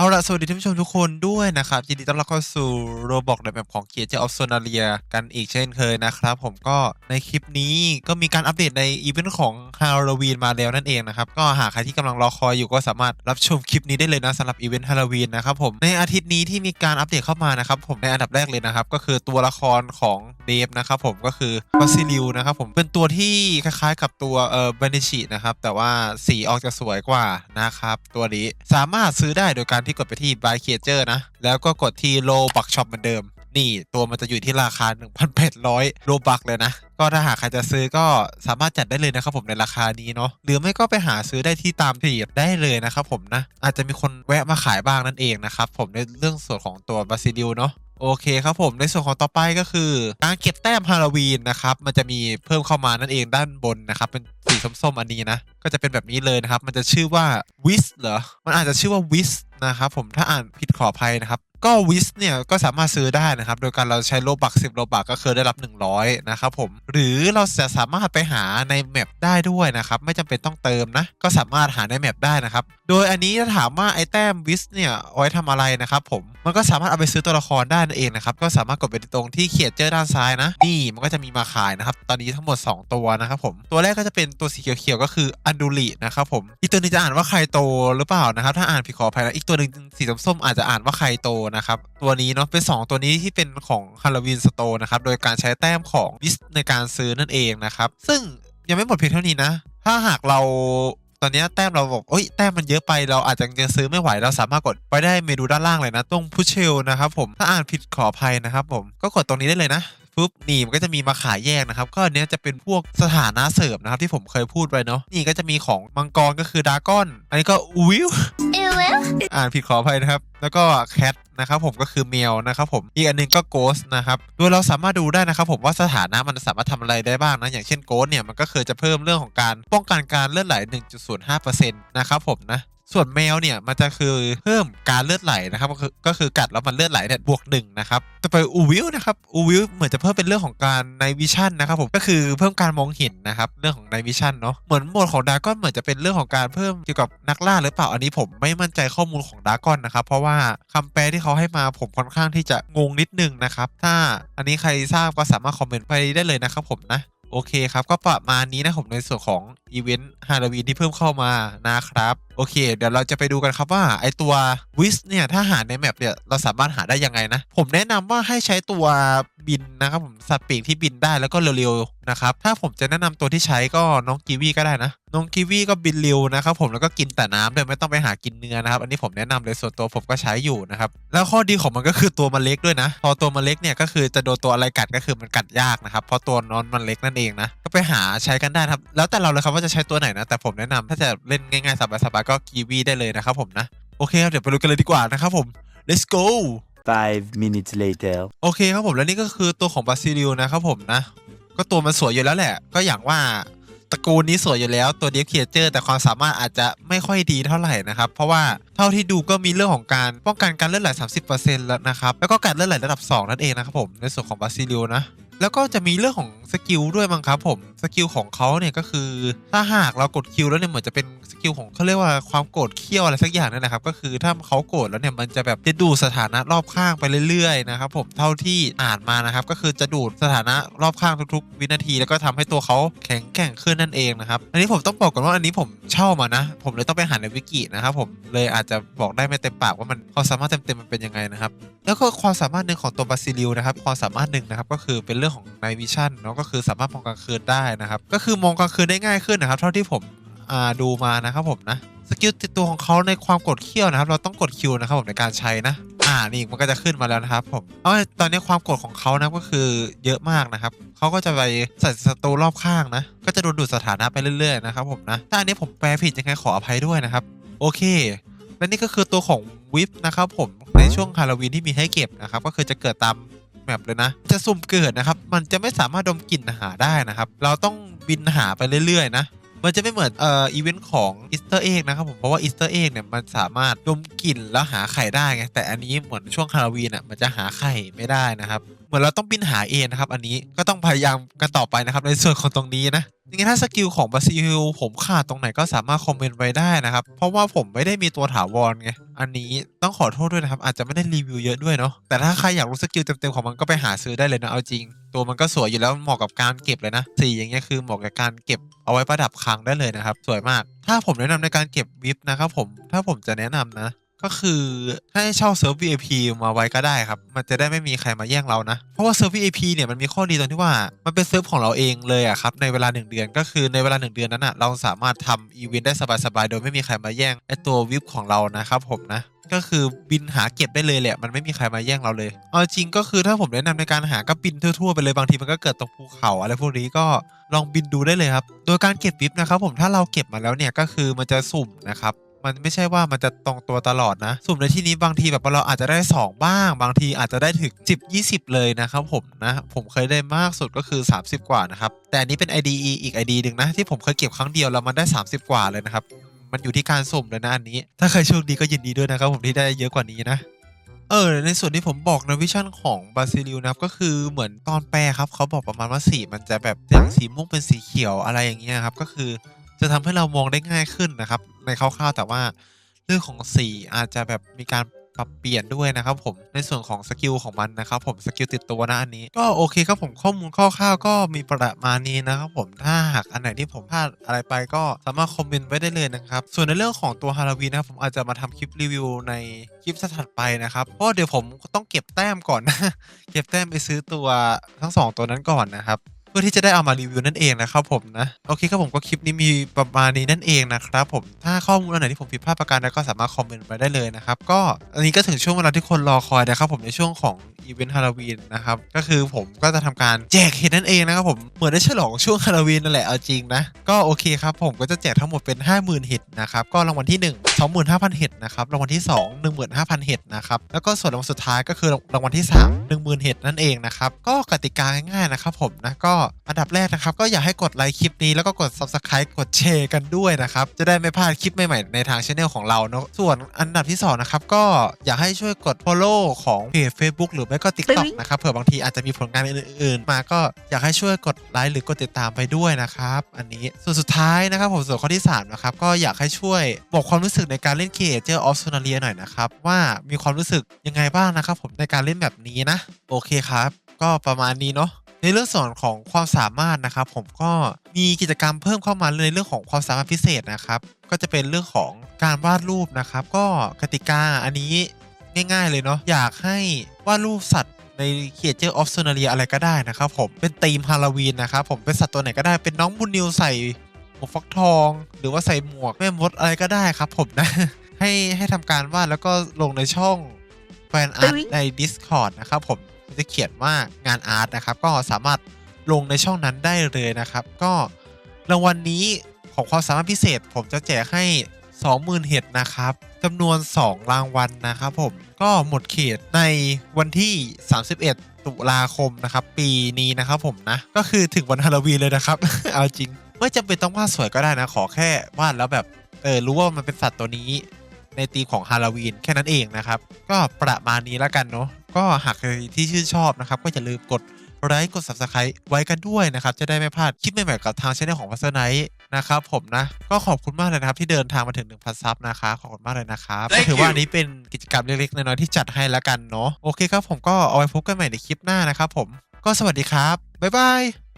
เอาละสวัสดีท่านผู้ชมทุกคนด้วยนะครับ ยินดีต้อนรับเข้าสู่โรบอกในแบบของเคียร์เจออฟโซนาเรียกันอีกเช่นเคยนะครับ ผมก็ในคลิปนี้ก็มีการอัปเดตในอีเวนต์ของฮาโลวีนมาแล้วนั่นเองนะครับ ก็หากใครที่กำลังรอคอยอยู่ก็สามารถรับชมคลิปนี้ได้เลยนะสำหรับอีเวนต์ฮาโลวีนนะครับผมในอาทิตย์นี้ที่มีการอัปเดตเข้ามานะครับผมในอันดับแรกเลยนะครับ ก็คือตัวละครของเดฟนะครับผมก็คือบาซิลิวนะครับผมเป็นตัวที่คล้ายๆ กับตัวเอ่อเบนชินะครับแต่ว่าสีออกจะสวยกว่านะครับตัวนี้สามารถซื้อได้โดยการที่กดไปที่ buy creature นะ แล้วก็กดที่ low buck shop เหมือนเดิม นี่ตัวมันจะอยู่ที่ราคา 1,800โลบักเลยนะ ก็ถ้าหากใครจะซื้อก็สามารถจัดได้เลยนะครับผมในราคานี้เนาะหรือไม่ก็ไปหาซื้อได้ที่ตามที่ได้เลยนะครับผมนะอาจจะมีคนแวะมาขายบ้างนั่นเองนะครับผมในเรื่องส่วนของตัวบาซิลิวเนาะ โอเคครับผมในส่วนของต่อไปก็คือการเก็บแต้มฮาโลวีนนะครับมันจะมีเพิ่มเข้ามานั่นเองด้านบนนะครับเป็นสีส้มๆอันนี้นะ ก็จะเป็นแบบนี้เลยนะครับ มันจะชื่อว่าวิสเหรอ มันอาจจะชื่อว่าวิสนะครับผมถ้าอ่านผิดขออภัยนะครับ ก็วิสเนี่ยก็สามารถซื้อได้นะครับ โดยการเราใช้โลบัก10โลบักก็คือได้รับ 100 นะครับผม หรือเราจะสามารถไปหาในแมปได้ด้วยนะครับ ไม่จำเป็นต้องเติมนะ ก็สามารถหาในแมปได้นะครับ โดยอันนี้ถ้าถามว่าไอแต้มวิสเนี่ยเอาไว้ทำอะไรนะครับผม มันก็สามารถเอาไปซื้อตัวละครได้นั่นเองนะครับ ก็สามารถกดไปตรงที่เขียนเจอด้านซ้ายนะ นี่มันก็จะมีมาขายนะครับ ตอนนี้ทั้งหมด 2 ตัวนะครับผม ตัวแรกก็จะเป็นตัวสีเขียวๆก็คืออันดูรินะครับผม อีกตัวหนึงจะอ่านว่าไคโตหรือเปล่านะครับ ถ้าอ่านผิดขออภัยนะ อีกตัวหนึ่งสีส้มๆอาจจะอ่านว่าไคโตนะครับ ตัวนี้เนาะเป็น 2 ตัวนี้ที่เป็นของฮาโลวีนสโตนะครับ โดยการใช้แต้มของวิสในการซื้อนั่นเองนะครับ ซึ่งยังไม่หมดเพียงเท่านี้นะ ถ้าหากเราตอนนี้แต้มเราบอกเอ้ยแต้มมันเยอะไปเราอาจจะยังซื้อไม่ไหวเราสามารถกดไปได้เมนูด้านล่างเลยนะตรงพุชเชลนะครับผมถ้าอ่านผิดขออภัยนะครับผมก็กดตรงนี้ได้เลยนะปุ๊บนี่มันก็จะมีมาขายแยกนะครับ ก็อันนี้จะเป็นพวกสถานะเสริมนะครับที่ผมเคยพูดไปเนาะนี่ก็จะมีของมังกรก็คือดากอน อันนี้ก็วิว อ่านผิดขออภัยนะครับ แล้วก็แคทนะครับผมก็คือแมวนะครับผมอีกอันหนึงก็โกสนะครับโดยเราสามารถดูได้นะครับผมว่าสถานะมันสามารถทำอะไรได้บ้างนะอย่างเช่นโกสเนี่ยมันก็เคยจะเพิ่มเรื่องของการป้องกันการเลือดไหล 1.05%นะครับผมนะ ส่วนแมวเนี่ยมันจะคือเพิ่มการเลือดไหลนะครับก็คือก็คือกัดแล้วมันเลือดไหลเนี่ยบวกหนึ่งนะครับจะไปอูวิลนะครับอูวิลเหมือนจะเพิ่มเป็นเรื่องของการในวิชั่นนะครับผมก็คือเพิ่มการมองเห็นนะครับเรื่องของในวิชั่นเนาะเหมือนโหมดของดากอนเหมือนจะเป็นเรื่องของการเพิ่มเกี่ยวกับนักล่าหรือเปล่าอันนี้ผมไม่มั่นใจข้อมูลของดากอนนะครับเพราะว่าคำแปลที่เขาให้มาผมค่อนข้างที่จะงงนิดนึงนะครับถ้าอันนี้ใครทราบก็สามารถคอมเมนต์ไปได้เลยนะครับผมนะโอเคครับก็ประมาณนี้นะผมในส่วนของอีเวนต์ฮาโลวีนที่เพิ่มเข้ามานะครับ โอเค เดี๋ยวเราจะไปดูกันครับว่าไอตัววิสเนี่ยถ้าหาในแมปเนี่ยเราสามารถหาได้ยังไงนะ ผมแนะนำว่าให้ใช้ตัวบินนะครับผมสัตว์ปีกที่บินได้แล้วก็เร็วๆนะครับถ้าผมจะแนะนำตัวที่ใช้ก็น้องกีวีก็ได้นะ น้องกีวีก็บินเร็วนะครับผมแล้วก็กินแต่น้ำโดยไม่ต้องไปหากินเนื้อนะครับอันนี้ผมแนะนำเลยส่วนตัวผมก็ใช้อยู่นะครับแล้วข้อดีของมันก็คือตัวมันเล็กด้วยนะ พอตัวมันเล็กเนี่ยก็คือจะโดนตัวอะไรกัดก็คือมันกัดยากนะครับเพราะตัวนอนมันเล็กนั่นเองนะ ไปหาใช้กันได้ครับ แล้วแต่เราเลยครับว่าจะใช้ตัวไหนนะ แต่ผมแนะนำถ้าจะเล่นง่ายๆสบายๆก็กีวีได้เลยนะครับผมนะ โอเคครับเดี๋ยวไปดูกันเลยดีกว่านะครับผม let's go Five minutes later. โอเคครับผมและนี่ก็คือตัวของบาซิลิวนะครับผมนะ ก็ตัวมันสวยอยู่แล้วแหละ ก็อย่างว่าตระกูลนี้สวยอยู่แล้วตัวเดฟเคียเจอร์แต่ความสามารถอาจจะไม่ค่อยดีเท่าไหร่นะครับ เพราะว่าเท่าที่ดูก็มีเรื่องของการป้องกันการเลือดไหล 30%แล้วนะครับ แล้วก็การเลือดไหลระดับ 2 นั่นเองนะครับผมในส่วนของบาซิลิวนะ แล้วก็จะมีเรื่องของสกิลด้วยมั้งครับผมสกิลของเขาเนี่ยก็คือถ้าหากเรากดคิวแล้วเนี่ยเหมือนจะเป็นสกิลของเขาเรียกว่าความโกรธเคี้ยวอะไรสักอย่างนั่นนะครับ ก็คือถ้าเขาโกรธแล้วเนี่ยมันจะแบบจะดูดสถานะรอบข้างไปเรื่อยๆนะครับผมเท่าที่อ่านมานะครับ ก็คือจะดูดสถานะรอบข้างทุกๆ วินาที แล้วก็ทำให้ตัวเขาแข็งแกร่งขึ้นนั่นเองนะครับอันนี้ผมต้องบอกก่อนว่าอันนี้ผมเช่ามานะ ผมเลยต้องไปหาในวิกินะครับผมเลยอาจจะบอกได้ไม่เต็มปากว่ามันความสามารถเต็มๆมันเป็นยังไงนะครับ แล้วก็ความสามารถหนึ่งของตัวบาซิลิวนะครับความสามารถหนึ่งนะครับก็คือเป็นเรื่องของ Night Vision เนาะก็คือสามารถมองกลางคืนได้นะครับก็คือมองกลางคืนได้ง่ายขึ้นนะครับ เท่าที่ผมดูมานะครับผมนะสกิลติดตัวของเขาในความกดเขี้ยวนะครับ เราต้องกดคิวนะครับผมในการใช้นะอ่านี่มันก็จะขึ้นมาแล้วนะครับผมเอาตอนนี้ความกดของเขานะก็คือเยอะมากนะครับเขาก็จะไปใส่ศัตรูรอบข้างนะ ก็จะโดนดูดสถานะไปเรื่อยๆนะครับผมนะถ้าอันนี้ผมแปลผิดยังไงขออภัยด้วยนะครับ โอเค และนี่ก็คือตัวของวิปนะครับผม ช่วงฮาโลวีนที่มีให้เก็บนะครับก็คือจะเกิดตามแมปเลยนะ จะสุ่มเกิดนะครับ มันจะไม่สามารถดมกลิ่นหาได้นะครับ เราต้องบินหาไปเรื่อยๆนะ มันจะไม่เหมือนเอ่ออีเวนต์ของอีสเตอร์เอ็กนะครับผมเพราะว่าอีสเตอร์เอ็กเนี่ยมันสามารถดมกลิ่นแล้วหาไข่ได้ไงแต่อันนี้เหมือนช่วงฮาโลวีนอะมันจะหาไข่ไม่ได้นะครับเหมือนเราต้องบินหาเองนะครับ อันนี้ก็ต้องพยายามกันต่อไปนะครับในส่วนของตรงนี้นะยังไงถ้าสกิลของบาซิลผมขาดตรงไหนก็สามารถคอมเมนต์ไว้ได้นะครับ เพราะว่าผมไม่ได้มีตัวถาวรไง อันนี้ต้องขอโทษด้วยนะครับ อาจจะไม่ได้รีวิวเยอะด้วยเนาะแต่ถ้าใครอยากรู้สกิลเต็มๆของมันก็ไปหาซื้อได้เลยนะเอาจริง ตัวมันก็สวยอยู่แล้วเหมาะกับการเก็บเลยนะสีอย่างเงี้ยคือเหมาะกับการเก็บเอาไว้ประดับคลังได้เลยนะครับ สวยมาก ถ้าผมแนะนำในการเก็บวิปนะครับผมถ้าผมจะแนะนำนะ ก็คือให้เช่าเซิร์ฟ VIP มาไว้ก็ได้ครับ มันจะได้ไม่มีใครมาแย่งเรานะ เพราะว่าเซิร์ฟ VIP เนี่ยมันมีข้อดีตรงที่ว่ามันเป็นเซิร์ฟของเราเองเลยอะครับในเวลา 1 เดือนก็คือในเวลา 1 เดือนนั้นอะเราสามารถทำอีเวนต์ได้สบายๆโดยไม่มีใครมาแย่งไอตัววิปของเรานะครับผมนะ ก็คือบินหาเก็บได้เลยแหละ มันไม่มีใครมาแย่งเราเลย เอาจริงก็คือถ้าผมแนะนำในการหาก็บินทั่วๆไปเลยบางทีมันก็เกิดตรงภูเขาอะไรพวกนี้ก็ลองบินดูได้เลยครับ โดยการเก็บวิปนะครับผมถ้าเราเก็บมาแล้วเนี่ยก็คือมันจะสุ่มนะครับมันไม่ใช่ว่ามันจะตรงตัวตลอดนะ สุ่มในที่นี้บางทีแบบเราอาจจะได้ 2 บ้าง บางทีอาจจะได้ถึง 10 20 เลยนะครับผมนะ ผมเคยได้มากสุดก็คือ 30 กว่านะครับ แต่อันนี้เป็น IDE อีก ID หนึ่งนะ ที่ผมเคยเก็บครั้งเดียวแล้วมันได้ 30 กว่าเลยนะครับ มันอยู่ที่การสุ่มเลยนะอันนี้ ถ้าใครโชคดีก็ยินดีด้วยนะครับผมที่ได้เยอะกว่านี้นะเออในส่วนที่ผมบอกนะวิชั่นของบาซิลิวนะครับก็คือเหมือนตอนแปลครับเขาบอกประมาณว่าสีมันจะแบบจากสีม่วงเป็นสีเขียวอะไรอย่างเงี้ยครับก็คือจะทำให้เรามองได้ง่ายขึ้นนะครับ ในคร่าวๆแต่ว่าเรื่องของสีอาจจะแบบมีการ ปรับเปลี่ยนด้วยนะครับผมในส่วนของสกิลของมันนะครับผมสกิลติดตัวนะอันนี้ก็โอเคครับผมข้อมูลคร่าวๆก็มีประมาณนี้นะครับผมถ้าหากอันไหนที่ผมพลาดอะไรไปก็สามารถคอมเมนต์ไว้ได้เลยนะครับส่วนในเรื่องของตัวฮา l ล w ีนะครับผมอาจจะมาทำคลิปรีวิวในคลิปถัดไปนะครับเพราะเดี๋ยวผมต้องเก็บแต้มก่อนนะเก็บแต้มไปซื้อตัวทั้งสองตัวนั้นก่อนนะครับ เพื่อที่จะได้เอามารีวิวนั่นเองนะครับผมนะโอเคครับผมก็คลิปนี้มีประมาณนี้นั่นเองนะครับผมถ้าข้อมูลอันไหนที่ผมผิดพลาดประการใดก็สามารถคอมเมนต์ไปได้เลยนะครับก็อันนี้ก็ถึงช่วงเวลาที่คนรอคอยนะครับผมในช่วงของอีเวนต์ฮาโลวีนนะครับ ก็คือผมก็จะทำการแจกเห็ดนั่นเองนะครับผม เหมือนได้ฉลองช่วงฮาโลวีนนั่นแหละเอาจริงนะ ก็โอเคครับ ผมก็จะแจกทั้งหมดเป็น 50,000เห็ดนะครับ ก็รางวัลที่ 1 25,000เห็ดนะครับ รางวัลที่ 2 15,000เห็ดนะครับ แล้วก็ส่วนรางวัลสุดท้ายก็คือรางวัลที่ 3 10,000เห็ดนั่นเองนะครับ ก็กติกาง่ายๆนะครับผมนะ ก็อันดับแรกนะครับ ก็อยากให้กดไลค์คลิปนี้แล้วก็กด subscribe กดแชร์กันด้วยนะครับ จะได้ไม่พลาดคลิปใหม่ๆในทางช anel ของเราเนาะ ส่วนอันดับที่สองนะครับ ก็อยากให้ช่วยกด follow ของเพจ Facebook หรือไม่ก็ TikTok นะครับเผื่อบางทีอาจจะมีผลงานอื่นๆ มาก็อยากให้ช่วยกดไลค์หรือกดติดตามไปด้วยนะครับ อันนี้ส่วนสุดท้ายนะครับผมส่วนข้อที่ 3 นะครับ ก็อยากให้ช่วยบอกความรู้สึกในการเล่น Creator of Sonaria หน่อยนะครับ ว่ามีความรู้สึกยังไงบ้างนะครับผมในการเล่นแบบนี้นะ โอเคครับ ก็ประมาณนี้เนาะในเรื่องส่วนของความสามารถนะครับ ผมก็มีกิจกรรมเพิ่มเข้ามาในเรื่องของความสามารถพิเศษนะครับ ก็จะเป็นเรื่องของการวาดรูปนะครับ ก็กติกาอันนี้ ง่าย ๆ เลยเนาะอยากให้วาดรูปสัตว์ใน Creature of Sonaria อะไรก็ได้นะครับผมเป็นธีมฮาโลวีนนะครับผมเป็นสัตว์ตัวไหนก็ได้เป็นน้องบุญนิวใส่หมวกฟักทอง หรือว่าใส่หมวกแม่มดอะไรก็ได้ครับผมนะ ให้ให้ทำการวาดแล้วก็ลงในช่องแฟนอาร์ตใน Discord นะครับผมมันจะเขียนว่างานอาร์ตนะครับก็สามารถลงในช่องนั้นได้เลยนะครับ ก็รางวัลนนี้ของความสามารถพิเศษ ผมจะแจกให้ 20,000 เห็ดนะครับ จำนวน 2 รางวัลนะครับผมก็หมดเขตในวันที่ 31 ตุลาคมนะครับ ปีนี้นะครับผมนะ ก็คือถึงวันฮาโลวีนเลยนะครับ เอาจริง ไม่จำเป็นต้องวาดสวยก็ได้นะ ขอแค่วาดแล้วแบบเออรู้ว่ามันเป็นสัตว์ตัวนี้ ในธีมของฮาโลวีนแค่นั้นเองนะครับ ก็ประมาณนี้แล้วกันเนาะก็หากใครที่ชื่นชอบนะครับ ก็อย่าลืมกดไลค์กด subscribe ไว้กันด้วยนะครับ จะได้ไม่พลาดคลิปใหม่ๆกับทางช่องของพัสไนท์ นะครับผมนะ ก็ขอบคุณมากเลยนะครับ ที่เดินทางมาถึง 1,000 ซับนะคะขอบคุณมากเลยนะครับก็ถือว่าอันนี้เป็นกิจกรรมเล็กๆน้อยๆที่จัดให้แล้วกันเนาะโอเคครับผมก็เอาไว้พบกันใหม่ในคลิปหน้านะครับผมก็สวัสดีครับบ๊ายบาย